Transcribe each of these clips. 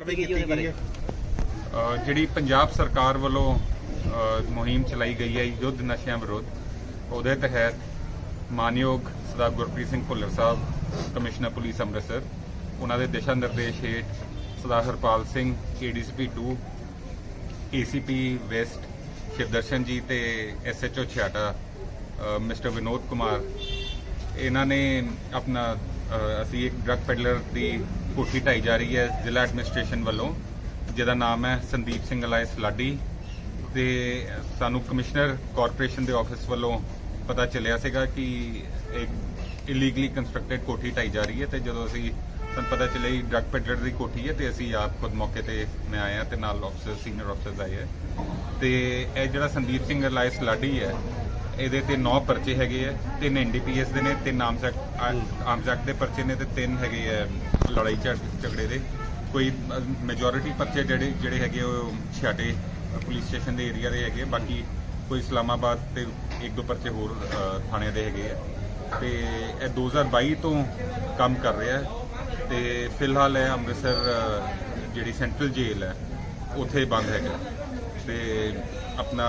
ਕਾਰਵਾਈ ਕੀਤੀ ਗਈ ਹੈ ਜਿਹੜੀ ਪੰਜਾਬ ਸਰਕਾਰ ਵੱਲੋਂ ਮੁਹਿੰਮ ਚਲਾਈ ਗਈ ਹੈ ਯੁੱਧ ਨਸ਼ਿਆਂ ਵਿਰੁੱਧ, ਉਹਦੇ ਤਹਿਤ ਮਾਨਯੋਗ ਸਰਦਾਰ ਗੁਰਪ੍ਰੀਤ ਸਿੰਘ ਭੁੱਲਰ ਸਾਹਿਬ, ਕਮਿਸ਼ਨਰ ਪੁਲਿਸ ਅੰਮ੍ਰਿਤਸਰ, ਉਹਨਾਂ ਦੇ ਦਿਸ਼ਾ ਨਿਰਦੇਸ਼ ਹੇਠ Sardar Harpal Singh ADCP 2 ACP west, Shivdarshan ji ਤੇ ਐਸਐਚਓ ਛਿਆਟਾ ਮਿਸਟਰ ਵਿਨੋਦ ਕੁਮਾਰ, ਇਹਨਾਂ ਨੇ ਆਪਣਾ ਅਸੀਂ ਇੱਕ ਡਰੱਗ ਪੈਡਲਰ ਦੀ ਕੋਠੀ ਢਾਈ ਜਾ ਰਹੀ ਹੈ ਜ਼ਿਲ੍ਹਾ ਐਡਮਿਨਿਸਟ੍ਰੇਸ਼ਨ ਵੱਲੋਂ, ਜਿਹਦਾ ਨਾਮ ਹੈ ਸੰਦੀਪ ਸਿੰਘ ਅਲਾਇਸ ਲਾਡੀ ਤੇ ਸਾਨੂੰ ਕਮਿਸ਼ਨਰ ਕਾਰਪੋਰੇਸ਼ਨ ਦੇ ਆਫਿਸ ਵੱਲੋਂ ਪਤਾ ਚੱਲਿਆ ਸੀਗਾ ਕਿ ਇੱਕ ਇਲੀਗਲੀ ਕੰਸਟਰਕਟਡ ਕੋਠੀ ਢਾਈ ਜਾ ਰਹੀ ਹੈ ਤੇ ਜਦੋਂ ਅਸੀਂ, ਸਾਨੂੰ ਪਤਾ ਚੱਲਿਆ ਕਿ ਡਰੱਗ ਪੈਡਲਰ ਦੀ ਕੋਠੀ ਹੈ ਤੇ ਅਸੀਂ ਆਪ ਖੁਦ ਮੌਕੇ ਤੇ ਮੈਂ ਆਇਆ ਤੇ ਨਾਲ ਆਫਿਸਰ ਸੀਨੀਅਰ ਆਫਿਸਰਸ ਆਏ ਹੈ। ਤੇ ਇਹ ਜਿਹੜਾ ਸੰਦੀਪ ਸਿੰਘ ਅਲਾਇਸ ਲਾਡੀ ਹੈ ਇਹਦੇ ਤੇ 9 ਪਰਚੇ ਹੈਗੇ ਆ ਤਿੰਨ ਐਨਡੀਪੀਐਸ ਦੇ ਨੇ ਤਿੰਨ ਆਰਮਸ ਐਕਟ ਦੇ ਪਰਚੇ ਨੇ ਤੇ ਤਿੰਨ ਹੈਗੇ ਆ ਲੜਾਈ ਝਗੜੇ ਦੇ। ਕੋਈ ਮੈਜੋਰਿਟੀ ਪਰਚੇ ਜਿਹੜੇ ਜਿਹੜੇ ਹੈਗੇ ਉਹ ਛਾਟੇ ਪੁਲਿਸ ਸਟੇਸ਼ਨ ਦੇ ਏਰੀਆ ਦੇ ਹੈਗੇ ਬਾਕੀ ਕੋਈ ਇਸਲਾਮਾਬਾਦ ਤੇ ਇੱਕ ਦੋ ਪਰਚੇ ਹੋਰ ਅ, ਥਾਣੇ ਦੇ ਹੈਗੇ ਆ। ਤੇ ਇਹ 2022 ਤੋਂ ਕੰਮ ਕਰ ਰਿਹਾ ਤੇ ਫਿਲਹਾਲ ਇਹ ਅੰਮ੍ਰਿਤਸਰ ਜਿਹੜੀ ਸੈਂਟਰਲ ਜੇਲ੍ਹ ਹੈ ਉੱਥੇ ਬੰਦ ਹੈਗਾ। ਤੇ ਆਪਣਾ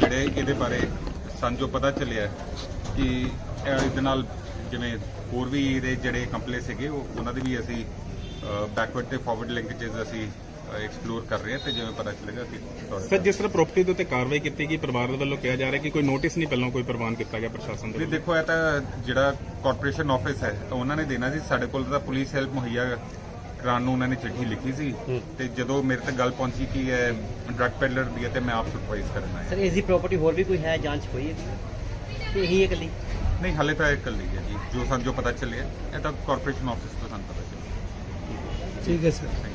ਜਿਹੜੇ ਇਹਦੇ ਬਾਰੇ ਸਾਨੂੰ ਜੋ ਪਤਾ ਚੱਲਿਆ ਕਿ ਇਹ ਇਹਦੇ ਨਾਲ ਜਿਵੇਂ ਹੋਰ ਵੀ ਇਹਦੇ ਜਿਹੜੇ ਕੰਪਲੇ ਸੀਗੇ ਉਹ ਉਹਨਾਂ ਦੇ ਵੀ ਅਸੀਂ ਬੈਕਵਰਡ ਤੇ ਫਾਰਵਰਡ ਲਿੰਕੇजेस ਅਸੀਂ ਐਕਸਪਲੋਰ ਕਰ ਰਹੇ ਹਾਂ ਤੇ ਜਿਵੇਂ ਪਤਾ ਚੱਲੇਗਾ ਕਿ ਸਰ ਜਿਸ ਤਰ੍ਹਾਂ ਪ੍ਰਾਪਰਟੀ ਦੇ ਉੱਤੇ ਕਾਰਵਾਈ ਕੀਤੀ ਗਈ ਪਰਿਵਾਰ ਦੇ ਵੱਲੋਂ ਕਿਹਾ ਜਾ ਰਿਹਾ ਕਿ ਕੋਈ ਨੋਟਿਸ ਨਹੀਂ ਪਹਿਲਾਂ ਕੋਈ ਪ੍ਰਵਾਨ ਕੀਤਾ ਗਿਆ ਪ੍ਰਸ਼ਾਸਨ ਦੇ ਵੱਲੋਂ? ਦੇਖੋ ਇਹ ਤਾਂ ਜਿਹੜਾ ਕਾਰਪੋਰੇਸ਼ਨ ਆਫਿਸ ਹੈ ਉਹਨਾਂ ਨੇ ਦੇਣਾ ਸੀ ਸਾਡੇ ਕੋਲ ਤਾਂ ਪੁਲਿਸ ਹੈਲਪ ਮੁਹੱਈਆ ਕਰਾਉਣ ਨੂੰ ਉਹਨਾਂ ਨੇ ਚਿੱਠੀ ਲਿਖੀ ਸੀ ਤੇ ਜਦੋਂ ਮੇਰੇ ਤੱਕ ਗੱਲ ਪਹੁੰਚੀ ਕਿ ਇਹ ਡਰੱਗ ਪੈਡਲਰ ਦੀ ਹੈ ਤੇ ਮੈਂ ਆਪ ਸੁਪਰਵਾਈਜ਼ ਕਰਨਾ ਹੈ ਸਰ ਇਸ ਦੀ ਪ੍ਰਾਪਰਟੀ ਹੋਰ ਵੀ ਕੋਈ ਹੈ ਜਾਂਚ ਹੋਈ ਹੈ? ਤੇ ਇਹੀ ਇਕੱਲੀ? ਨਹੀਂ ਹਾਲੇ ਤਾਂ ਇਹ ਇਕੱਲੀ ਹੈ ਜੀ। ਜੋ ਸਾਨੂੰ ਜੋ ਪਤਾ ਚੱਲਿਆ ਇਹ ਤਾਂ ਕਾਰਪੋਰੇਸ਼ਨ ਆਫਿਸ ਤੋਂ ਸਾਨੂੰ ਪਤਾ ਚੱਲਿਆ। ਠੀਕ ਹੈ ਸਰ.